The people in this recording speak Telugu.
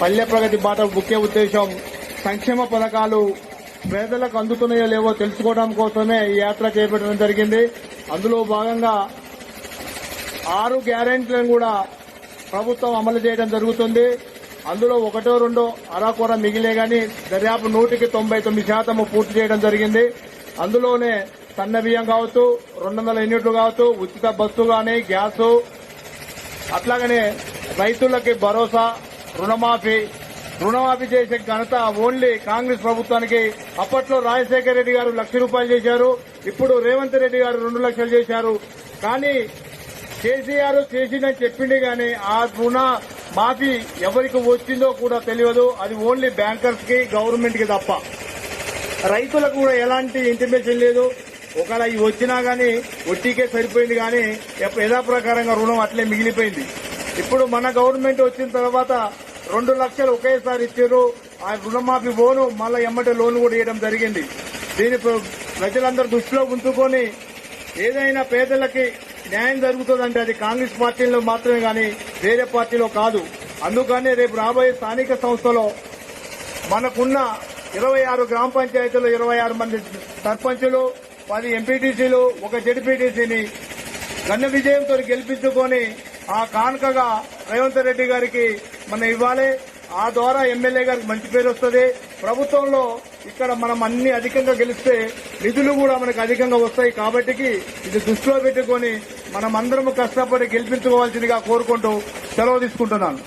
పల్లె ప్రగతి బాట ముఖ్య ఉద్దేశం సంక్షేమ పథకాలు పేదలకు అందుతున్నాయో లేవో తెలుసుకోవడం కోసమే ఈ యాత్ర చేపట్టడం జరిగింది. అందులో భాగంగా ఆరు గ్యారెంటీలను కూడా ప్రభుత్వం అమలు చేయడం జరుగుతుంది. అందులో ఒకటో రెండో అరాకొర మిగిలే గాని దర్యాపు నూటికి తొంభై తొమ్మిది శాతం పూర్తి చేయడం జరిగింది. అందులోనే సన్న బియ్యం కావచ్చు రెండు వందల యూనిట్లు కావచ్చు ఉచిత బస్సు గాని గ్యాసు అట్లాగనే రైతులకి భరోసా రుణమాఫీ రుణమాఫీ చేసే ఘనత ఓన్లీ కాంగ్రెస్ ప్రభుత్వానికి. అప్పట్లో రాజశేఖర రెడ్డి గారు లక్ష రూపాయలు చేశారు ఇప్పుడు రేవంత్ రెడ్డి గారు రెండు లక్షలు చేశారు. కానీ కేసీఆర్ చేసిందని చెప్పింది కానీ ఆ రుణ మాఫీ ఎవరికి వచ్చిందో కూడా తెలియదు. అది ఓన్లీ బ్యాంకర్స్కి గవర్నమెంట్కి తప్ప. రైతులకు కూడా ఎలాంటి ఇంటిమేషన్ లేదు. ఒకవేళ ఇవి వచ్చినా కానీ వడ్డీకే సరిపోయింది కానీ యథాప్రకారంగా రుణం అట్లే మిగిలిపోయింది. ఇప్పుడు మన గవర్నమెంట్ వచ్చిన తర్వాత రెండు లక్షలు ఒకేసారి ఇచ్చారు. ఆ రుణమాఫీ పోను మళ్ళీ ఎమ్మటే లోన్ కూడా ఇవ్వడం జరిగింది. దీని ప్ర- ప్రజలందరూ దృష్టిలో ఉంచుకొని ఏదైనా పేదలకి న్యాయం జరుగుతుందంటే అది కాంగ్రెస్ పార్టీలో మాత్రమే కానీ వేరే పార్టీలో కాదు. అందుకని రేపు రాబోయే స్థానిక సంస్థలో మనకున్న ఇరవై ఆరు గ్రామ పంచాయతీలు ఇరవై ఆరు మంది సర్పంచులు పది ఎంపీటీసీలు ఒక జడ్పీటీసీని ఘన విజయంతో గెలిపించుకొని ఆ కానుకగా రేవంత్ రెడ్డి గారికి మనం ఇవ్వాలి. ఆ ద్వారా ఎమ్మెల్యే గారికి మంచి పేరు వస్తుంది. ప్రభుత్వంలో ఇక్కడ మనం అన్ని అధికంగా గెలిస్తే నిధులు కూడా మనకు అధికంగా వస్తాయి కాబట్టి ఇది దృష్టిలో పెట్టుకొని మనం అందరం కష్టపడి గెలిపించుకోవాల్సిందిగా కోరుకుంటూ సెలవు తీసుకుంటున్నాను.